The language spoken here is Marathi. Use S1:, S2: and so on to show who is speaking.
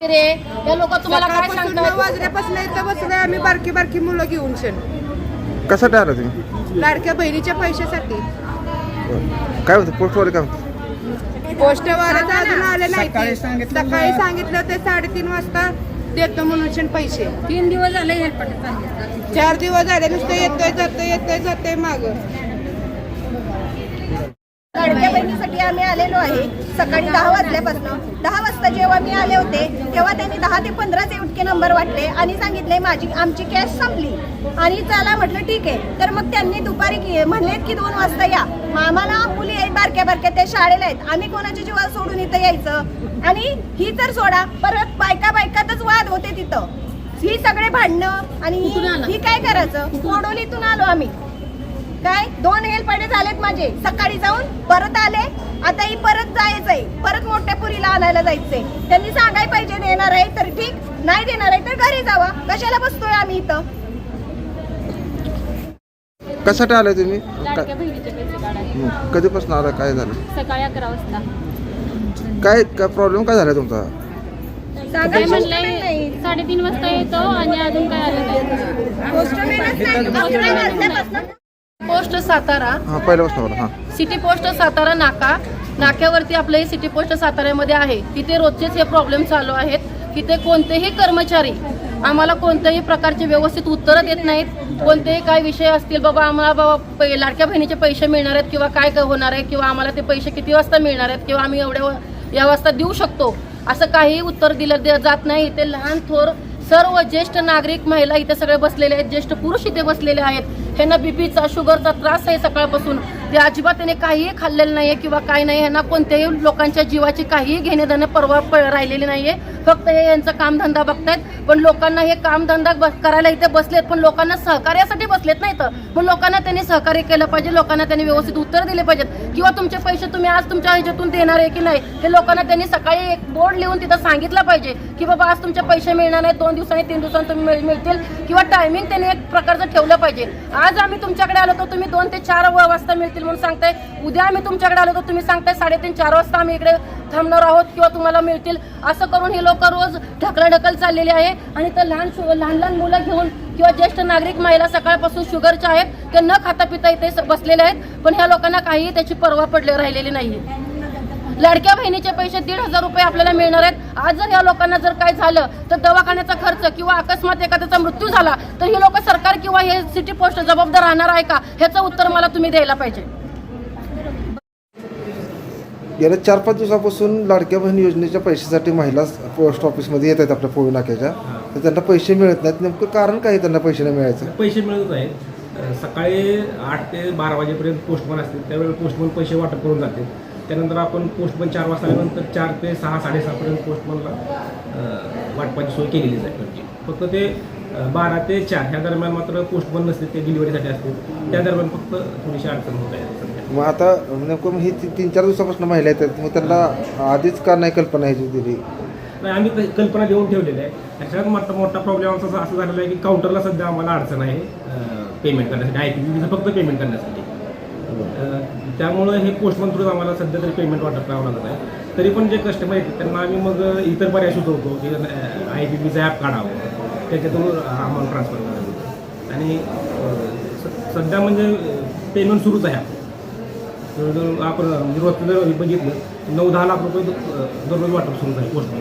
S1: रे या लोक तुम्हाला काय
S2: सकाळपासून नऊ
S1: सांगतात
S2: वाजल्यापासून इथं बसलोय आम्ही बारकी बारकी मुलं घेऊन शन
S3: कसा आला तुम्ही?
S2: लाडक्या बहिणीच्या पैशासाठी.
S3: काय होतं? पोस्टवाले काय होतं?
S2: पोस्टवाल्याचं अजून आले नाही. सकाळी सांगितलं ते साडेतीन वाजता. देतो म्हणून शन पैसे.
S1: तीन दिवस झाले हेल्पट
S2: चार दिवस झाले नुसतं येतोय जातोय येतोय जातोय माग.
S4: लाडक्या बहिणीसाठी आम्ही आलेलो आहे. सकाळी दहा वाजल्यापासून दहा वाजता जेव्हा मी आले होते तेव्हा त्यांनी दहा ते पंधराचे इतके नंबर वाटले आणि सांगितले माझी आमची कॅश संपली. आणि चला म्हटलं ठीक आहे. तर मग त्यांनी दुपारी की- म्हणलेत की दोन वाजता या. आम्हाला मुली आहेत बारक्या बारक्या त्या शाळेला आहेत. आम्ही कोणाच्या जीवाला सोडून इथं यायचं? आणि ही तर सोडा परत बायका तिथं ही सगळे भांडणं आणि
S1: आला?
S4: ही काय करायचं? कोडोलीतून आलो आम्ही. काय? दोन हेलपाटे झालेत माझे. सकाळी जाऊन परत आले. आता ही परत जायचंय. परत मोठ्या पुरीला आणायला जायचंय. त्यांनी सांगाय पाहिजे देणार आहे तर ठीक. नाही देणार आहे तर घरी जावा. कशाला बसतोय आम्ही इथं?
S3: कशासाठी आलाय तुम्ही?
S1: लाडक्या बहिणीचे पैसे काढायला
S3: हं, कधीपासून आला? काय झालं?
S1: सकाळी अकरा वाजता.
S3: काय काय प्रॉब्लेम काय झाला तुमचा?
S1: काय
S4: नाही.
S1: म्हणलंय? साडेतीन वाजता येतो आणि अजून काय आलं नाही. पोस्ट सातारा.
S3: हां पहिल्यापासून हां.
S1: सिटी पोस्ट सातारा नाका. नाक्यावरती आपलं हे सिटी पोस्ट साताऱ्यामध्ये आहे. तिथे रोजचेच हे प्रॉब्लेम चालू आहेत. तिथे कोणतेही कर्मचारी आम्हाला कोणत्याही प्रकारचे व्यवस्थित उत्तरं देत नाहीत. कोणतेही काय विषय असतील बाबा आम्हाला बाबा लाडक्या बहिणीचे पैसे मिळणार आहेत किंवा काय काय होणार आहे किंवा आम्हाला ते पैसे किती वाजता मिळणार आहेत किंवा आम्ही एवढ्या या वाजता देऊ शकतो. असं काही उत्तर दिलं जात नाही. इथे लहान थोर सर्व ज्येष्ठ नागरिक महिला इथे सगळे बसलेले आहेत. ज्येष्ठ पुरुष इथे बसलेले आहेत. ह्यांना बीपीचा शुगरचा त्रास आहे सकाळपासून. ते अजिबात त्याने काहीही खाल्लेलं नाही आहे किंवा काय नाही ह्यांना कोणत्याही लोकांच्या जीवाची काहीही घेणे देणं परवा प- राहिलेली आहे फक्त हे यांचं कामधंदा बघतायत. पण लोकांना हे कामधंदा करायला इथे बसलेत पण लोकांना सहकार्यासाठी बसलेत नाही तर. पण लोकांना त्यांनी सहकार्य केलं पाहिजे लोकांना त्यांनी व्यवस्थित उत्तर दिले पाहिजेत. किंवा तुमचे पैसे तुम्ही आज तुमच्या ह्याच्यातून देणार आहे की नाही हे लोकांना त्यांनी सकाळी एक बोर्ड लिहून तिथं सांगितलं पाहिजे की बाबा आज तुमचे पैसे मिळणार नाही दोन दिवसांनी तीन दिवसांनी तुम्ही मिळतील. किंवा टायमिंग त्यांनी एक प्रकारचं ठेवलं पाहिजे. आज आज आम्ही तुमच्याकडे आलो तर तुम्ही दोन ते चार वाजता मिळतील म्हणून सांगताय. उद्या आम्ही तुमच्याकडे आलो तर तुम्ही सांगताय साडेतीन चार वाजता आम्ही इकडे थांबणार आहोत किंवा तुम्हाला मिळतील. असं करून हे लोक रोज ढकल चाललेली आहे. आणि तर लहान शु- लहान लहान मुलं घेऊन किंवा ज्येष्ठ नागरिक महिला सकाळपासून शुगरच्या आहेत ते न खाता पिता इथे बसलेले आहेत. पण ह्या लोकांना काहीही त्याची पर्वा पडले राहिलेली नाहीये. लाडक्या बहिणीचे पैसे दीड हजार रुपये आपल्याला मिळणार आहेत. आज जर या लोकांना जर काय झालं तर दवाखान्याचा खर्च किंवा अकस्मात एखाद्याचा मृत्यू झाला तर ही लोक सरकार किंवा हे सिटी पोस्ट जबाबदार राहणार आहे का? ह्याचं उत्तर मला तुम्ही द्यायला पाहिजे.
S3: गेल्या चार पाच दिवसापासून लाडक्या बहीण योजनेच्या पैशासाठी महिला पोस्ट ऑफिसमध्ये येत आहेत आपल्या पोळी नाक्याच्या. तर त्यांना पैसे मिळत नाहीत. नेमकं कारण काय त्यांना पैसे नाही मिळायचं?
S5: पैसे मिळत आहेत. अ, सकाळी आठ ते बारा वाजेपर्यंत पोस्टमन असतील. त्यावेळी पोस्टमन पैसे वाटप करून जाते त्यानंतर आपण पोस्टमन चार वाजता आल्यानंतर चार ते सहा साडेसहापर्यंत पोस्टमनला वाटपाची सोय केलेलीच आहे म्हणजे फक्त ते बारा ते चार ह्या दरम्यान मात्र पोस्टमन नसते ते डिलिव्हरीसाठी असतील त्या दरम्यान फक्त थोडीशी अडचण होत आहे
S3: मग आता नेमकं मग ही तीन चार दिवसापासून महिला येतात मग त्यांना आधीच का नाही कल्पना ह्याची दिली?
S5: नाही आम्ही कल्पना देऊन ठेवलेल्या आहे. त्याच्यात मोठा मोठा प्रॉब्लेम असा- असं झालेला आहे की काउंटरला सध्या आम्हाला अडचण आहे पेमेंट करण्यासाठी आय पी फक्त पेमेंट करण्यासाठी. त्यामुळं हे पोस्टमन थ्रू आम्हाला सध्या तरी पेमेंट वाटप करावं लागत आहे. तरी पण जे कस्टमर आहेत त्यांना आम्ही मग इतर पर्याय सुचवतो की आय पी पीचं ॲप काढावं. त्याच्यातून अमाऊंट ट्रान्सफर करावी. आणि स- सध्या म्हणजे पेमेंट सुरूच आहे आपलं. जवळजवळ आपण म्हणजे रोजचं जर बघितलं नऊ दहा लाख रुपये दररोज वाटप सुरू आहे पोस्टमन